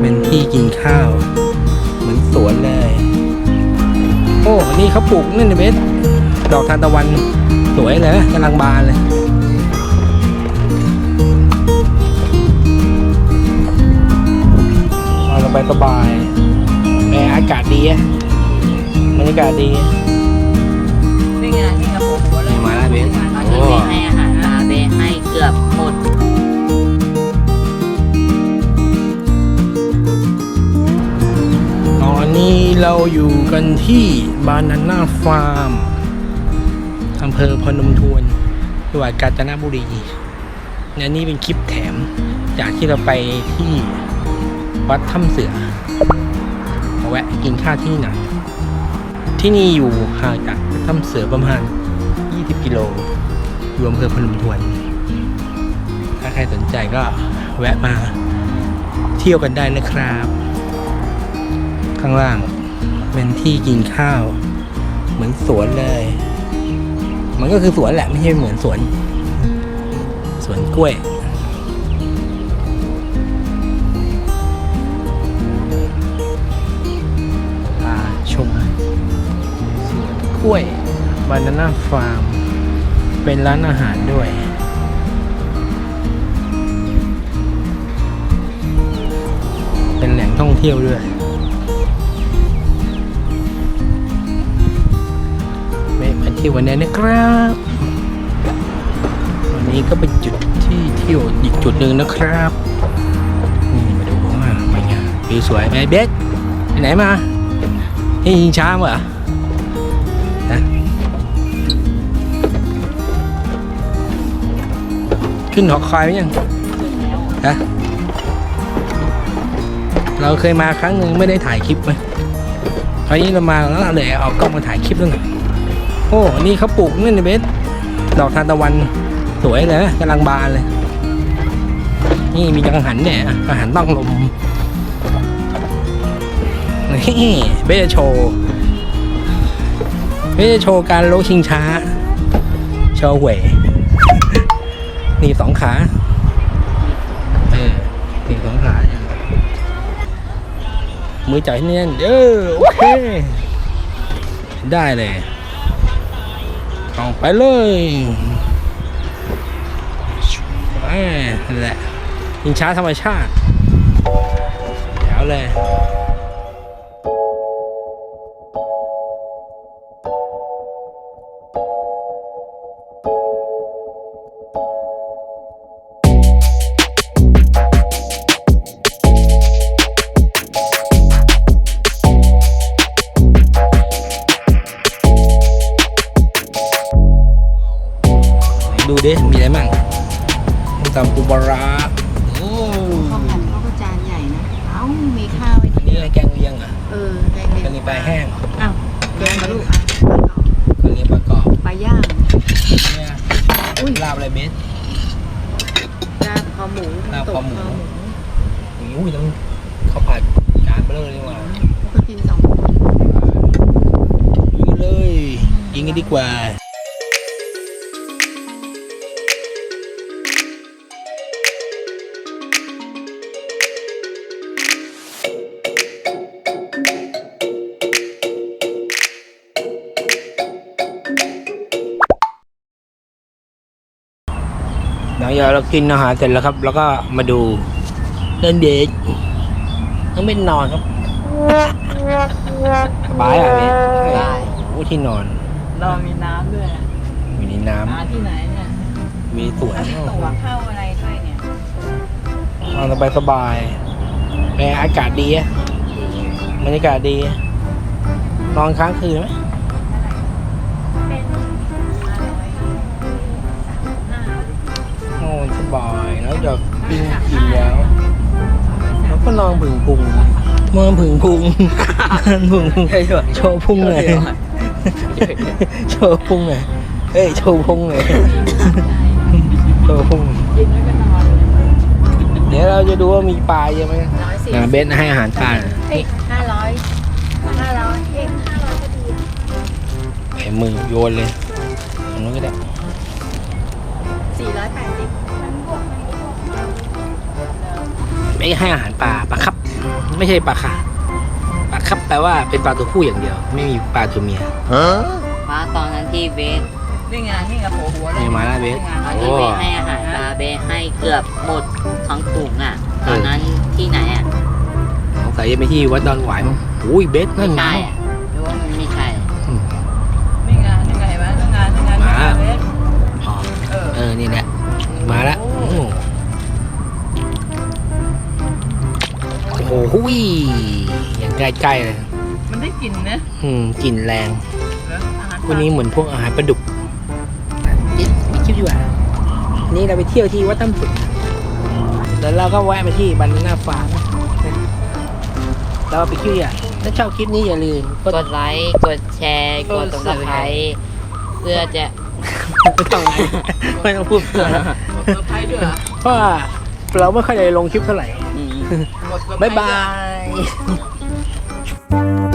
เป็นที่กินข้าว เหมือนสวนเลย โอ้นี่เขาปลูกนั่นนะเบสดอกทานตะวันสวยเลยนะกำลังบานเลยนอนสบายสบายๆแหมอากาศดีอะบรรยากาศดีนี่ไงนี่ครับผมหัวเลยมาแล้วเบสตอนนี้เบสให้อาหารปลาเบสให้เกือบหมด เราอยู่กันที่บานาน่าฟาร์มอำเภอพนมทวนจังหวัดกาญจนบุรีและนี่เป็นคลิปแถม จากที่เราไปที่วัดถ้ำเสือมาแวะกินข้าวที่นี่หน่อยที่นี่อยู่ห่างจากถ้ำเสือประมาณ 20 กิโลอยู่อำเภอพนมทวน ถ้าใครสนใจก็แวะมาเที่ยวกันได้นะครับ ข้างล่าง เป็นที่กินข้าว เหมือนสวนเลย มันก็คือสวนแหละไม่ใช่เหมือนสวน สวนกล้วยพาชมสวนกล้วยบานาน่าฟาร์ม เป็นร้านอาหารด้วยเป็นแหล่งท่องเที่ยวด้วย ที่ยววันนี้นะครับ วันนี้ก็เป็นจุดที่เที่ยวอีกจุดหนึ่งนะครับนี่มาดูว่าเป็นไงวิวสวยไหมเบสไปไหนมาที่ยิงช้างเหรอฮะขึ้นหอคอยไหมยังฮะเราเคยมาครั้งหนึ่งไม่ได้ถ่ายคลิปไหมคราวนี้เรามาแล้วเราเลยเอากล้องมาถ่ายคลิปด้วยหน่อย โอ้ นี่เขาปลูกนั่นะเบสดอกทานตะวันสวยเลยกำลังบานเลย นี่มีกังหันเนี่ยกังหันต้องลมนี่เบสจะโชว์เบสจะโชว์การโลชิงช้า โชว์เหวยนี่สองขาเออนี่สองขามือจับให้แน่นเออโอเค ได้เลย เอาไปเลยนั่นแหละยิงช้าธรรมชาติแถวเลย ต้มตำปูปลาร้าโอ้ข้าวผัดข้าวก็จานใหญ่นะ เอ้า มีข้าวไว้อันที่นี้อะไรแกงเลียงเหรอะเออแกงเลียกะหรี่ปลาแห้งอ้าวแกงมาลูกอะกะหรี่ปลากรอบปลาย่างเนี่ยอุ้ยลาบอะไรเบสลาบคอหมูลาบคอหมูตกอุ้ยต้องข้าวผัดจานเบลอเลยดีกว่าก็กินสองคนยิงกันเลยยิงกันดีกว่า หลังจากเรากินอาหารเสร็จแล้วครับ แล้วก็มาดูเล่นเด็กต้องเป็นนอนครับสบายอะเบสได้โอ้ที่นอน เรามีน้ำด้วยมีในน้น้ำที่ไหนเนี่ยำมีสวนตัวเข้าอะไรด้วยเนี่ยนอนสบายสบายแหมอากาศดีอะบรรยากาศดีอะนอนค้างคืนไหม แล้วก็นอนผึ่งพุงนอนผึ่งพุงนอนผึ่งพุงโชว์พุงหน่อยโชว์พุงหน่อยเอ้ยโชว์พุงหน่อยโชว์พุงกินแล้วก็นอนเดี๋ยวเราจะดูว่ามีปลาเยอะไหมร้อยสี่นะเบสให้อาหารปลาหน่อยเอ้ยห้าร้อยห้าร้อยเอ้ยห้าร้อยก็ดีไอ้มือโยนเลยตรงนู้นก็ได้สี่ร้อยแปดสิบ ไม่ให้อาหารปลาปลาครับ ไม่ใช่ปลาค่ะปลาครับแปลว่าเป็นปลาตัวผู้อย่างเดียว ไม่มีปลาตัวเมียป้าตอนนั้นที่เบสนี่ไงนี่ไงโผล่หัวเลยนี่มาแล้วเบสตอนโอ้ที่เบสให้อาหารปลาเบสให้เกือบหมดทั้งถุงอะ ตอนนั้นที่ไหนอะสงสัยจะไปที่วัดดอนหวายมั้งอุ้ยเบสนั่ไม่นใช่ ยอย่างใกล้ๆเลยมันได้กลิ่นนะอืมกลิ่นแรงเหรออาหารวันนี้เหมือนพวกอาหารปลาดุกเดี๋ยวมีคลิปดีกว่านี่เราไปเที่ยวที่วัดถ้ำผุดแล้วเราก็แวะไปที่บันนาฟาร์มเราไปเที่ยวอะถ้าชอบคลิปนี้อย่าลืมกดกดไลค์กดแชร์กดติดตามเพื่อจะไม่ต้องไม่ต้องพูดเพื่อกดเซอร์ไพรส์ด้วยเหรอเพราะว่าเราไม่ค่อยได้ลงคลิปเท่าไหร่ ก